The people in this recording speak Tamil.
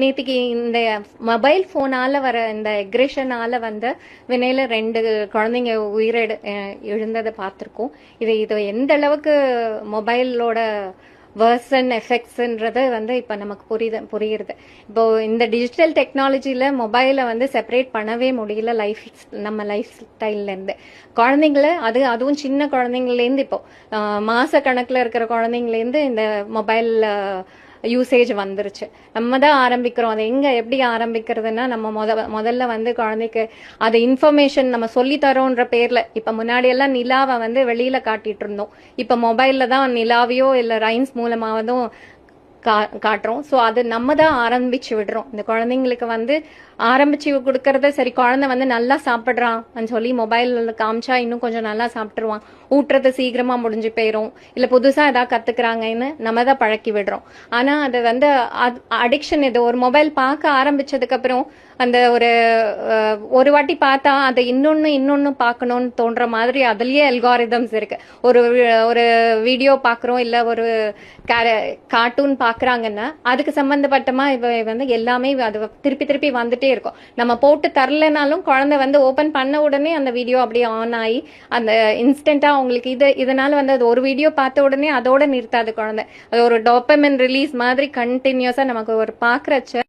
நேத்திக்கு இந்த மொபைல் ஃபோனால வர இந்த எக்ரேஷனால வந்து வினையில ரெண்டு குழந்தைங்க உயிரிழ எழுந்ததை பார்த்துருக்கோம். இது இது எந்த அளவுக்கு மொபைலோட வேர்சன் எஃபெக்ட்ஸ்ன்றது வந்து இப்போ நமக்கு புரியுது புரியுறது. இப்போ இந்த டிஜிட்டல் டெக்னாலஜியில் மொபைலை வந்து செப்பரேட் பண்ணவே முடியல லைஃப் நம்ம லைஃப் ஸ்டைல்லேருந்து குழந்தைங்கள அது அதுவும் சின்ன குழந்தைங்கலேருந்து இப்போ. மாச கணக்கில் இருக்கிற குழந்தைங்கலேருந்து இந்த மொபைல் யூசேஜ் வந்துருச்சு. நம்ம தான் ஆரம்பிக்கிறோம். அதை எங்க எப்படி ஆரம்பிக்கிறதுன்னா நம்ம முத முதல்ல வந்து குழந்தைக்கு அது இன்ஃபர்மேஷன் நம்ம சொல்லி தரோன்ற பேர்ல. இப்ப முன்னாடி எல்லாம் நிலாவை வந்து வெளியில காட்டிட்டு இருந்தோம். இப்ப மொபைல்ல தான் நிலாவையோ இல்ல ரைம்ஸ் மூலமாவதும் கா- காட்டுறோம். ஸோ அது நம்ம தான் ஆரம்பிச்சு விடுறோம். இந்த குழந்தைங்களுக்கு வந்து ஆரம்பிச்சு கொடுக்கறத சரி குழந்தை வந்து நல்லா சாப்பிட்றான் சொல்லி மொபைல் காமிச்சா இன்னும் கொஞ்சம் நல்லா சாப்பிட்டுருவான். ஊட்டுறது சீக்கிரமா முடிஞ்சு போயிடும் இல்ல புதுசா ஏதாவது கத்துக்கிறாங்கன்னு நம்ம தான் பழக்கி விடுறோம். ஆனா அது வந்து அடிக்ஷன் இது. ஒரு மொபைல் பார்க்க ஆரம்பிச்சதுக்கு அப்புறம் அந்த ஒரு ஒரு வாட்டி பார்த்தா அதை இன்னொன்னு இன்னொன்னு பார்க்கணும்னு தோன்ற மாதிரி அதுலயே அல்காரிதம்ஸ் இருக்கு. ஒரு ஒரு வீடியோ பார்க்குறோம். இல்ல ஒரு கார்ட்டூன் பாக்குறாங்கன்னா அதுக்கு சம்பந்தப்பட்டமா இவ வந்து எல்லாமே அது திருப்பி திருப்பி வந்துட்டே இருக்கும். நம்ம போட்டு தரலைனாலும் குழந்தை வந்து ஓபன் பண்ண உடனே அந்த வீடியோ அப்படியே ஆன் ஆகி அந்த இன்ஸ்டன்டா அவங்களுக்கு இது இதனால வந்து அது ஒரு வீடியோ பார்த்த உடனே அதோட நிறுத்தாது குழந்தை. அது ஒரு டோப்பமின் ரிலீஸ் மாதிரி கண்டினியூஸா நமக்கு ஒரு பாக்குறச்ச